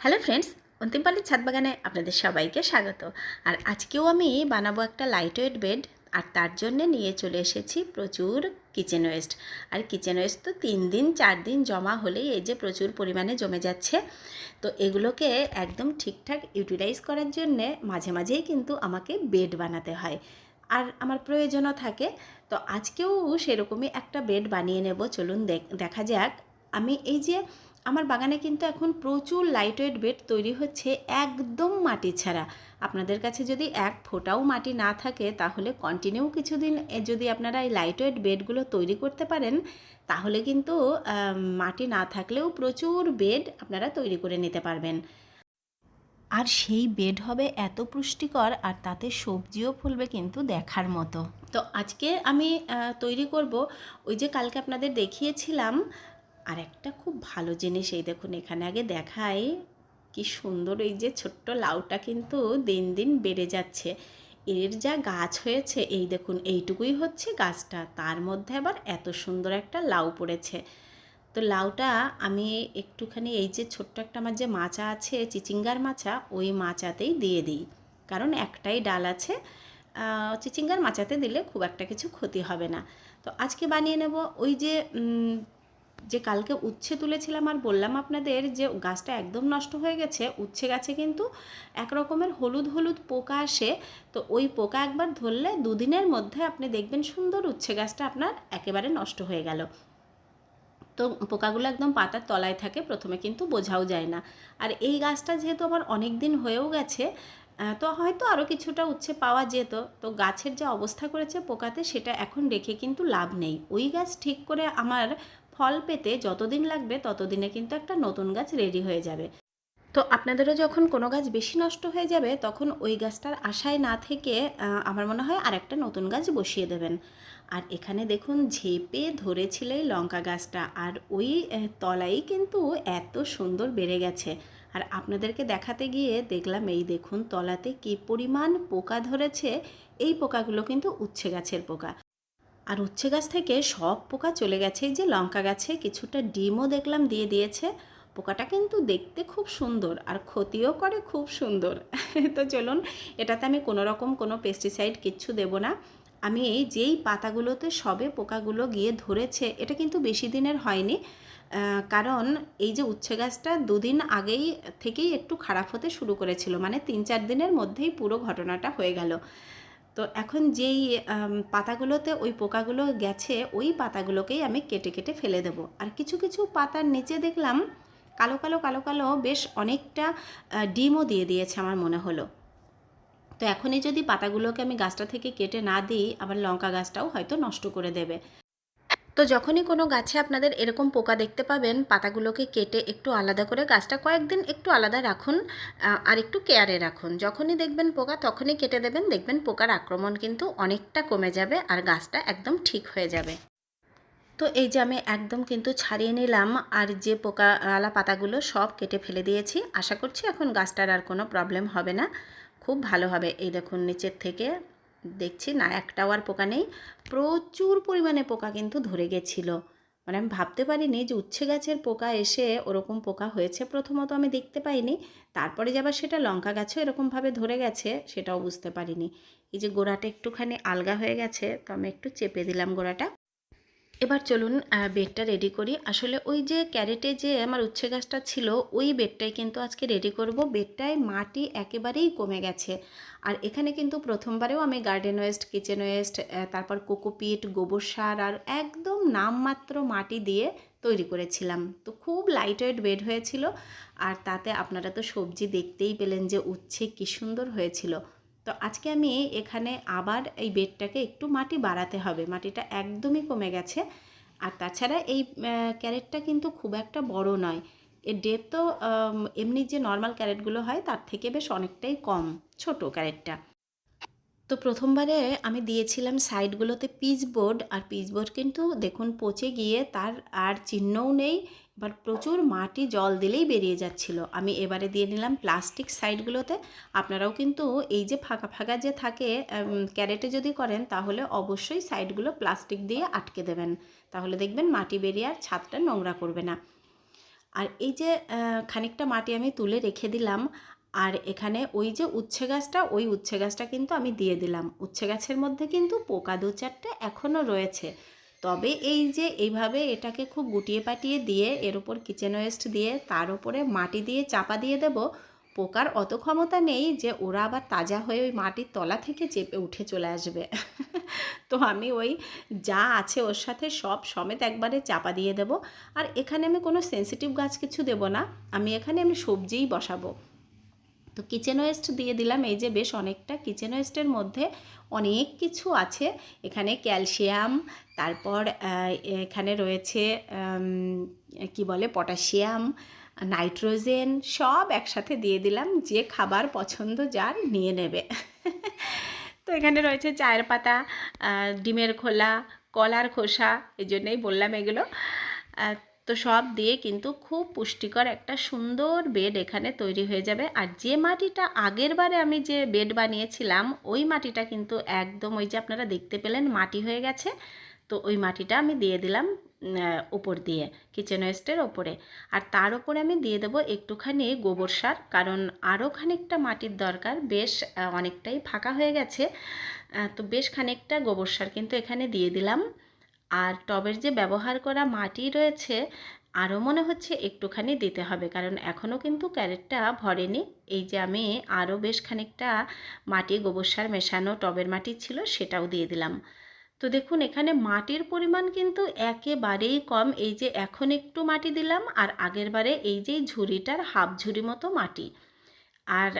Hello friends অন্তিমপালির ছাদ বাগানে আপনাদের সবাইকে স্বাগত। আর আজকেও আমি বানাবো একটা লাইট ওয়েট বেড আর তার জন্যে নিয়ে চলে এসেছি প্রচুর কিচেন ওয়েস্ট আর কিচেন ওয়েস্ট তো তিন দিন, চার দিন জমা হলেই এই যে প্রচুর পরিমাণে জমে যাচ্ছে। তো এগুলোকে একদম ঠিকঠাক ইউটিলাইজ করার জন্যে মাঝে মাঝেই কিন্তু আমাকে বেড বানাতে হয়। আর আমার প্রয়োজনও থাকে। তো আজকেও সেরকমই একটা বেড বানিয়ে নেব। চলুন দেখ- দেখা যাক। আমি এই যে আমার বাগানে কিন্তু এখন প্রচুর লাইট ওয়েট বেড তৈরি হচ্ছে একদম মাটি ছাড়া। আপনাদের কাছে যদি এক ফোঁটাও মাটি না থাকে, তাহলে কন্টিনিউ কিছুদিন যদি আপনারা এই লাইট ওয়েট বেডগুলো তৈরি করতে পারেন, তাহলে কিন্তু মাটি না থাকলেও প্রচুর বেড আপনারা তৈরি করে নিতে পারবেন। আর সেই বেড হবে এত পুষ্টিকর আর তাতে সবজিও ফলবে কিন্তু দেখার মতো। তো আজকে আমি তৈরি করব। ওই যে কালকে আপনাদের দেখিয়েছিলাম আর একটা খুব ভালো জিনিস এই দেখুন, এখানে আগে দেখাই কি সুন্দর এই যে ছোট্ট লাউটা কিন্তু দিন দিন বেড়ে যাচ্ছে। এর যা গাছ হয়েছে, এই দেখুন, এইটুকুই হচ্ছে গাছটা। তার মধ্যে আবার এত সুন্দর একটা লাউ পড়েছে। তো লাউটা আমি একটুখানি এই যে ছোট্ট একটা আমার যে মাচা আছে, চিচিঙ্গার মাচা, ওই মাচাতেই দিয়ে দিই। কারণ একটাই ডাল আছে চিচিঙ্গার মাচাতে দিলে খুব একটা কিছু ক্ষতি হবে না। তো আজকে বানিয়ে নেব ওই যে যে কালকে উচ্ছে তুলেছিলাম আর বললাম আপনাদের যে গাছটা একদম নষ্ট হয়ে গেছে, উচ্ছে গাছে কিন্তু এক রকমের হলুদ হলুদ পোকা আসে। তো ওই পোকা একবার ধরলে দুদিনের মধ্যে আপনি দেখবেন সুন্দর উচ্ছে গাছটা আপনার একেবারে নষ্ট হয়ে গেল। তো পোকাগুলো একদম পাতার তলায় থাকে, প্রথমে কিন্তু বোঝাও যায় না। আর এই গাছটা যেহেতু আমার অনেক দিন হয়েও গেছে তো হয়তো আরও কিছুটা উচ্ছে পাওয়া যেত। তো গাছের যে অবস্থা করেছে পোকাতে সেটা এখন রেখে কিন্তু লাভ নেই। ওই গাছ ঠিক করে আমার ফল পেতে যতদিন লাগবে ততদিনে কিন্তু একটা নতুন গাছ রেডি হয়ে যাবে। তো আপনাদেরও যখন কোনো গাছ বেশি নষ্ট হয়ে যাবে, তখন ওই গাছটার আশায় না থেকে আমার মনে হয় আরেকটা নতুন গাছ বসিয়ে দেবেন। আর এখানে দেখুন, ঝেপে ধরেছিল এই লঙ্কা গাছটা, আর ওই তলাই কিন্তু এত সুন্দর বেড়ে গেছে। আর আপনাদেরকে দেখাতে গিয়ে দেখলাম, এই দেখুন তলাতে কি পরিমাণ পোকা ধরেছে, এই পোকাগুলো কিন্তু উচ্ছে গাছের পোকা। আর উচ্ছে গাছ থেকে সব পোকা চলে গেছে। এই যে লঙ্কা গাছে কিছুটা ডিমও দেখলাম দিয়ে দিয়েছে। পোকাটা কিন্তু দেখতে খুব সুন্দর আর ক্ষতিও করে খুব সুন্দর। তো চলুন, এটাতে আমি কোনো রকম কোনো পেস্টিসাইড কিচ্ছু দেব না। আমি এই যেই পাতাগুলোতে সবে পোকাগুলো গিয়ে ধরেছে, এটা কিন্তু বেশি দিনের হয়নি। কারণ এই যে উচ্ছে গাছটা দুদিন আগেই থেকেই একটু খারাপ হতে শুরু করেছিল। মানে তিন চার দিনের মধ্যেই পুরো ঘটনাটা হয়ে গেল। তো এখন যেই পাতাগুলোতে ওই পোকাগুলো গেছে, ওই পাতাগুলোকেই আমি কেটে কেটে ফেলে দেব। আর কিছু কিছু পাতার নিচে দেখলাম, কালো কালো কালো কালো বেশ অনেকটা ডিমও দিয়ে দিয়েছে আমার মনে হলো। তো এখনই যদি পাতাগুলোকে আমি গাছটা থেকে কেটে না দিই, আবার লঙ্কা গাছটাও হয়তো নষ্ট করে দেবে। তো যখনই কোনো গাছে আপনাদের এরকম পোকা দেখতে পাবেন, পাতাগুলোকে কেটে একটু আলাদা করে গাছটা কয়েকদিন একটু আলাদা রাখুন আর একটু কেয়ারে রাখুন। যখনই দেখবেন পোকা, তখনই কেটে দেবেন, দেখবেন পোকার আক্রমণ কিন্তু অনেকটা কমে যাবে আর গাছটা একদম ঠিক হয়ে যাবে। তো এই যে আমি একদম কিন্তু ছাড়িয়ে নিলাম আর যে পোকা আলা পাতাগুলো সব কেটে ফেলে দিয়েছি, আশা করছি এখন গাছটার আর কোনো প্রবলেম হবে না। খুব ভালো হবে। এই দেখুন, নিচের থেকে দেখছি না, একটাও আর পোকা নেই। প্রচুর পরিমাণে পোকা কিন্তু ধরে গেছিল। মানে আমি ভাবতে পারিনি যে উচ্ছে গাছের পোকা এসে ওরকম পোকা হয়েছে। প্রথমত আমি দেখতে পাইনি, তারপরে যাবার সেটা লঙ্কা গাছও এরকমভাবে ধরে গেছে, সেটাও বুঝতে পারিনি। এই যে গোড়াটা একটুখানি আলগা হয়ে গেছে, তো আমি একটু চেপে দিলাম গোড়াটা। এবার চলুন বেডটা রেডি করি। আসলে ওই যে ক্যারেটে যে আমার উচ্ছে গাছটা ছিল, ওই বেডটাই কিন্তু আজকে রেডি করব। বেডটায় মাটি একেবারেই কমে গেছে। আর এখানে কিন্তু প্রথমবারেও আমি গার্ডেন ওয়েস্ট কিচেন ওয়েস্ট তারপর কোকোপিট, গোবর সার আর একদম নামমাত্র মাটি দিয়ে তৈরি করেছিলাম। তো খুব লাইট ওয়েট বেড হয়েছিল। আর তাতে আপনারা তো সবজি দেখতেই পেলেন যে উচ্ছে কী সুন্দর হয়েছিল। তো আজকে আমি এখানে আবার এই বেডটাকে একটু মাটি বাড়াতে হবে। মাটিটা একদমই কমে গেছে। আর তাছাড়া এই ক্যারেটটা কিন্তু খুব একটা বড় নয়। এর ডেপ তো এমনি যে নর্মাল ক্যারেটগুলো হয় তার থেকে বেশ অনেকটাই কম, ছোট ক্যারেটটা। তো প্রথমবারে আমি দিয়েছিলাম সাইডগুলোতে পিচ বোর্ড। আর পিচ বোর্ড কিন্তু দেখুন পচে গিয়ে তার আর চিহ্নও নেই। এবার প্রচুর মাটি জল দিলেই বেরিয়ে যাচ্ছিল। আমি এবারে দিয়ে নিলাম প্লাস্টিক সাইডগুলোতে। আপনারাও কিন্তু এই যে ফাঁকা ফাঁকা যে থাকে ক্যারেটে যদি করেন, তাহলে অবশ্যই সাইডগুলো প্লাস্টিক দিয়ে আটকে দেবেন। তাহলে দেখবেন মাটি বেরিয়ে আর ছাদটা নোংরা করবে না। আর এই যে খানিকটা মাটি আমি তুলে রেখে দিলাম, আর এখানে ওই যে উচ্ছে গাছটা, ওই উচ্ছে গাছটা কিন্তু আমি দিয়ে দিলাম। উচ্ছে গাছের মধ্যে কিন্তু পোকা দু চারটে এখনও রয়েছে। তবে এই যে এইভাবে এটাকে খুব গুটিয়ে পাটিয়ে দিয়ে এর উপর কিচেন ওয়েস্ট দিয়ে তার উপরে মাটি দিয়ে চাপা দিয়ে দেব, পোকার অত ক্ষমতা নেই যে ওরা আবার তাজা হয়ে ওই মাটির তলা থেকে চেপে উঠে চলে আসবে। তো আমি ওই যা আছে ওর সাথে সব সমেত একবারে চাপা দিয়ে দেব। আর এখানে আমি কোনো সেন্সিটিভ গাছ কিছু দেব না। আমি এখানে আমি সবজিই বসাবো। তো কিচেন ওয়েস্ট দিয়ে দিলাম, এই যে বেশ অনেকটা কিচেন ওয়েস্টের মধ্যে অনেক কিছু আছে। এখানে ক্যালসিয়াম তারপর এখানে রয়েছে কি বলে পটাশিয়াম নাইট্রোজেন সব একসাথে দিয়ে দিলাম, যে খাবার পছন্দ যার নিয়ে নেবে। তো এখানে রয়েছে চায়ের পাতা ডিমের খোলা, কলার খোসা, এই জন্যই বললাম এগুলো। তো সব দিয়ে কিন্তু খুব পুষ্টিকর একটা সুন্দর বেড এখানে তৈরি হয়ে যাবে। আর যে মাটিটা আগের বারে আমি যে বেড বানিয়েছিলাম, ওই মাটিটা কিন্তু একদম ওই যে আপনারা দেখতে পেলেন মাটি হয়ে গেছে। তো ওই মাটিটা আমি দিয়ে দিলাম উপর দিয়ে কিচেন ওয়েস্টের ওপরে। আর তার উপরে আমি দিয়ে দেবো একটুখানি গোবর সার, কারণ আরও খানিকটা মাটির দরকার, বেশ অনেকটাই ফাঁকা হয়ে গেছে। তো বেশ খানিকটা গোবর সার কিন্তু এখানে দিয়ে দিলাম। আর টবের যে ব্যবহার করা মাটি রয়েছে, আরও মনে হচ্ছে একটুখানি দিতে হবে। কারণ এখনও কিন্তু ক্যারেটটা ভরেনি। এই যে আমি আরও বেশ খানিকটা মাটি গোবর সার মেশানো টবের মাটি ছিল সেটাও দিয়ে দিলাম। তো দেখুন, এখানে মাটির পরিমাণ কিন্তু একেবারেই কম। এই যে এখন একটু মাটি দিলাম আর আগের বারে এই যে ঝুড়িটার হাফ ঝুড়ি মতো মাটি। আর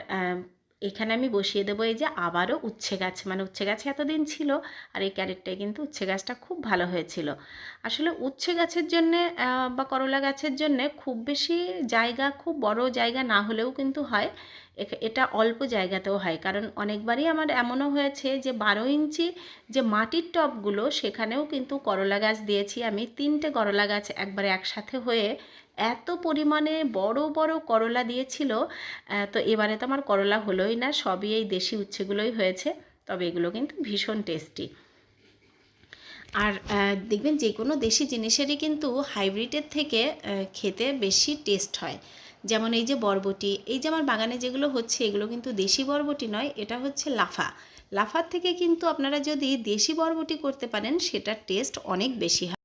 এখানে আমি বসিয়ে দেবো এই যে আবারও উচ্ছে গাছ মানে উচ্ছে গাছে এতদিন ছিল আর এই ক্যারেটটায় কিন্তু উচ্ছে গাছটা খুব ভালো হয়েছিল। আসলে উচ্ছে গাছের জন্যে বা করলা গাছের জন্যে খুব বেশি জায়গা, খুব বড় জায়গা না হলেও কিন্তু হয়। এটা অল্প জায়গাতেও হয়। কারণ অনেকবারই আমার এমনও হয়েছে যে বারো ইঞ্চি যে মাটির টবগুলো সেখানেও কিন্তু করলা গাছ দিয়েছি আমি। তিনটে করলা গাছ একবারে একসাথে হয়ে এত পরিমাণে বড় বড় করলা দিয়েছিল তো এবারে তো আমার করলা হলোই না, সবই এই দেশি উচ্ছেগুলোই হয়েছে, তবে এগুলো কিন্তু ভীষণ টেস্টি। আর দেখবেন যে কোনো দেশি জিনিসেরই কিন্তু হাইব্রিডের থেকে খেতে বেশি টেস্ট হয়। যেমন এই যে বরবটি, এই যে আমার বাগানে যেগুলো হচ্ছে, এগুলো কিন্তু দেশি বরবটি নয়, এটা হচ্ছে লাফা। লাফার থেকে কিন্তু আপনারা যদি দেশি বরবটি করতে পারেন, সেটার টেস্ট অনেক বেশি হয়।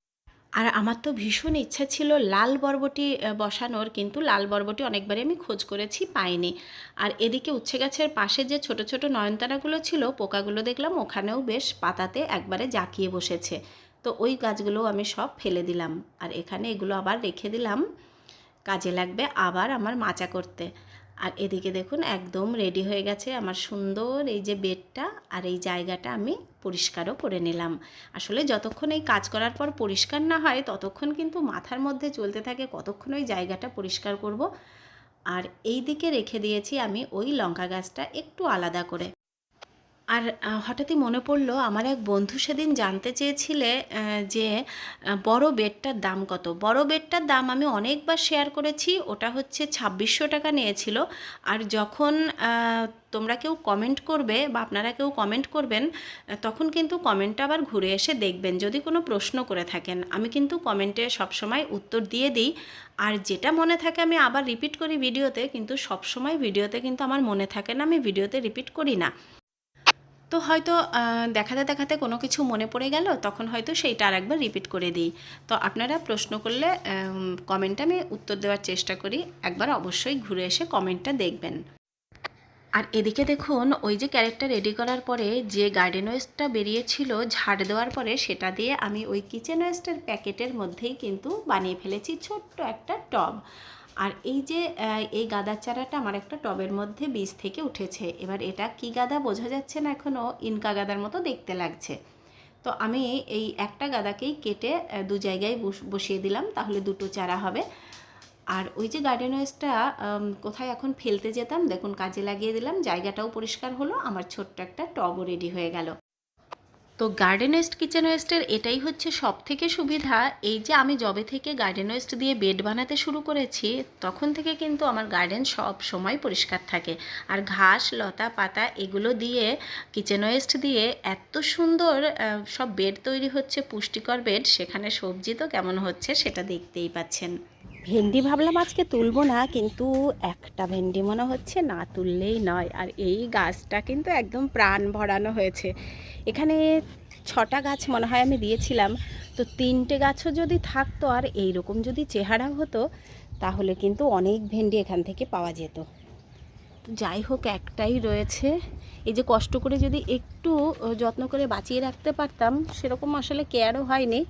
আর আমার তো ভীষণ ইচ্ছা ছিল লাল বরবটি বসানোর, কিন্তু লাল বরবটি অনেকবারই আমি খোঁজ করেছি, পাইনি। আর এদিকে উচ্ছে গাছের পাশে যে ছোট ছোট নয়নতারাগুলো ছিল, পোকাগুলো দেখলাম ওখানেও বেশ পাতাতে একবারে জাকিয়ে বসেছে। তো ওই গাছগুলো আমি সব ফেলে দিলাম। আর এখানে এগুলো আবার রেখে দিলাম। কাজে লাগবে আবার আমার মাচা করতে। আর এদিকে দেখুন একদম রেডি হয়ে গেছে আমার সুন্দর এই যে বেডটা আর এই জায়গাটা আমি পরিষ্কারও করে নিলাম। আসলে যতক্ষণ এই কাজ করার পর পরিষ্কার না হয়, ততক্ষণ কিন্তু মাথার মধ্যে চলতে থাকে, কতক্ষণ ওই জায়গাটা পরিষ্কার করব। আর এই দিকে রেখে দিয়েছি আমি ওই লঙ্কা গাছটা একটু আলাদা করে। আর হঠাৎই মনে পড়ল আমার এক বন্ধু সেদিন জানতে চেয়েছিলে যে বড় বেডটার দাম কত। বড় বেডটার দাম আমি অনেকবার শেয়ার করেছি, ওটা হচ্ছে ছাব্বিশশো টাকা নিয়েছিল। আর যখন তোমরা কেউ কমেন্ট করবে বা আপনারা কেউ কমেন্ট করবেন তখন কিন্তু কমেন্টটা আবার ঘুরে এসে দেখবেন, যদি কোনো প্রশ্ন করে থাকেন। আমি কিন্তু কমেন্টে সবসময় উত্তর দিয়ে দিই। আর যেটা মনে থাকে আমি আবার রিপিট করি ভিডিওতে, কিন্তু সবসময় ভিডিওতে কিন্তু আমার মনে থাকে না, আমি ভিডিওতে রিপিট করি না। তো হয়তো দেখাতে দেখাতে কোনো কিছু মনে পড়ে গেল, তখন হয়তো সেইটা আরেকবার রিপিট করে দিই। তো আপনারা প্রশ্ন করলে কমেন্টে আমি উত্তর দেওয়ার চেষ্টা করি। একবার অবশ্যই ঘুরে এসে কমেন্টটা দেখবেন। আর এদিকে দেখুন, ওই যে ক্যারেক্টার রেডি করার পরে যে গার্ডেন ওয়েস্টটা বেরিয়েছিল ঝাড় দেওয়ার পরে, সেটা দিয়ে আমি ওই কিচেন ওয়েস্টের প্যাকেটের মধ্যেই কিন্তু বানিয়ে ফেলেছি ছোট্ট একটা টব। আর এই যে এই গাদার চারাটা আমার একটা টবের মধ্যে বীজ থেকে উঠেছে। এবার এটা কি গাদা বোঝা যাচ্ছে না এখনও ইনকা গাদার মতো দেখতে লাগছে। তো আমি এই একটা গাদাকেই কেটে দু জায়গায় বস- বসিয়ে দিলাম, তাহলে দুটো চারা হবে। আর ওই যে গার্ডেন ওয়েস্টটা কোথায় এখন ফেলতে যেতাম, দেখুন কাজে লাগিয়ে দিলাম, জায়গাটাও পরিষ্কার হলো, আমার ছোট্ট একটা টবও রেডি হয়ে গেল। তো গার্ডেন ওয়েস্ট কিচেন ওয়েস্টের এটাই হচ্ছে সব থেকে সুবিধা। এই যে আমি জবে থেকে গার্ডেন ওয়েস্ট দিয়ে বেড বানাতে শুরু করেছি, তখন থেকে কিন্তু আমার গার্ডেন সব সময় পরিষ্কার থাকে। আর ঘাস, লতা, পাতা এগুলো দিয়ে কিচেন ওয়েস্ট দিয়ে এত সুন্দর সব বেড তৈরি হচ্ছে, পুষ্টিকর বেড, সেখানে সবজি তো কেমন হচ্ছে সেটা দেখতেই পাচ্ছেন। ভেন্ডি ভাবলাম আজকে তুলবো না, কিন্তু একটা ভেন্ডি মনে হচ্ছে না তুললেই নয়। আর এই গাছটা কিন্তু একদম প্রাণ ভরানো হয়েছে। এখানে ছটা গাছ মনে হয় আমি দিয়েছিলাম, তো তিনটে গাছও যদি থাকতো আর এই রকম যদি চেহারা হতো, তাহলে কিন্তু অনেক ভেন্ডি এখান থেকে পাওয়া যেত। যাই হোক, একটাই রয়েছে। এই যে কষ্ট করে যদি একটু যত্ন করে বাঁচিয়ে রাখতে পারতাম, সেরকম আসলে কেয়ারও হয়নি।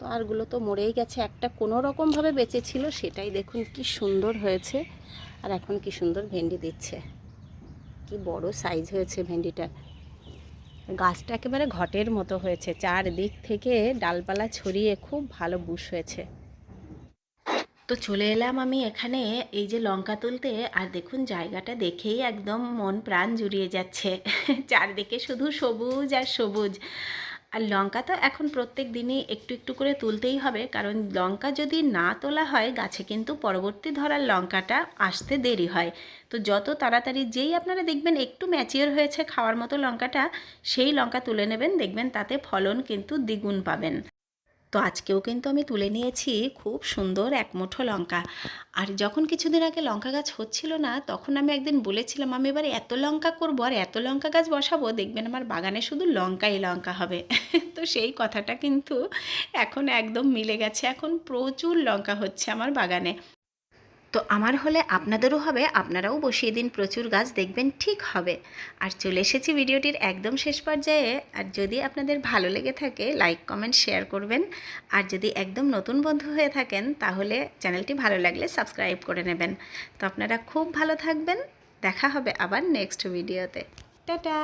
তো আরগুলো তো মরেই গেছে। একটা কোনো রকমভাবে বেঁচে ছিল, সেটাই দেখুন কি সুন্দর হয়েছে। আর এখন কি সুন্দর ভেন্ডি দিচ্ছে। কি বড় সাইজ হয়েছে ভেন্ডিটার গাছটা একেবারে ঘটের মতো হয়েছে। চারদিক থেকে ডালপালা ছড়িয়ে খুব ভালো বুশ হয়েছে। তো চলে এলাম আমি এখানে এই যে লঙ্কা তুলতে। আর দেখুন জায়গাটা দেখেই একদম মন প্রাণ জুড়িয়ে যাচ্ছে। চারদিকে শুধু সবুজ আর সবুজ। আর লঙ্কা তো এখন প্রত্যেক দিনই একটু একটু করে তুলতেই হবে, কারণ লঙ্কা যদি না তোলা হয়, গাছে কিন্তু পরবর্তী ধরার লঙ্কাটা আসতে দেরি হয়। তো যত তাড়াতাড়ি যেই আপনারা দেখবেন একটু ম্যাচিওর হয়েছে খাওয়ার মতো লঙ্কাটা, সেই লঙ্কা তুলে নেবেন, দেখবেন তাতে ফলন কিন্তু দ্বিগুণ পাবেন। তো আজকেও কিন্তু আমি তুলে নিয়েছি খুব সুন্দর এক মুঠো লঙ্কা। আর যখন কিছুদিন আগে লঙ্কা গাছ হচ্ছিল না, তখন আমি একদিন বলেছিলাম, আমি এবার এত লঙ্কা করব আর এত লঙ্কা গাছ বসাবো, দেখবেন আমার বাগানে শুধু লঙ্কাই লঙ্কা হবে। তো সেই কথাটা কিন্তু এখন একদম মিলে গেছে। এখন প্রচুর লঙ্কা হচ্ছে আমার বাগানে। তো আমার হলে আপনাদেরও হবে, আপনারাও বসিয়ে দিন, প্রচুর গাছ দেখবেন, ঠিক হবে। আর চলে এসেছি ভিডিওটির একদম শেষ পর্যায়ে। আর যদি আপনাদের ভালো লেগে থাকে, লাইক, কমেন্ট, শেয়ার করবেন। আর যদি একদম নতুন বন্ধু হয়ে থাকেন, তাহলে চ্যানেলটি ভালো লাগলে সাবস্ক্রাইব করে নেবেন। তো আপনারা খুব ভালো থাকবেন। দেখা হবে আবার নেক্সট ভিডিওতে। টাটা!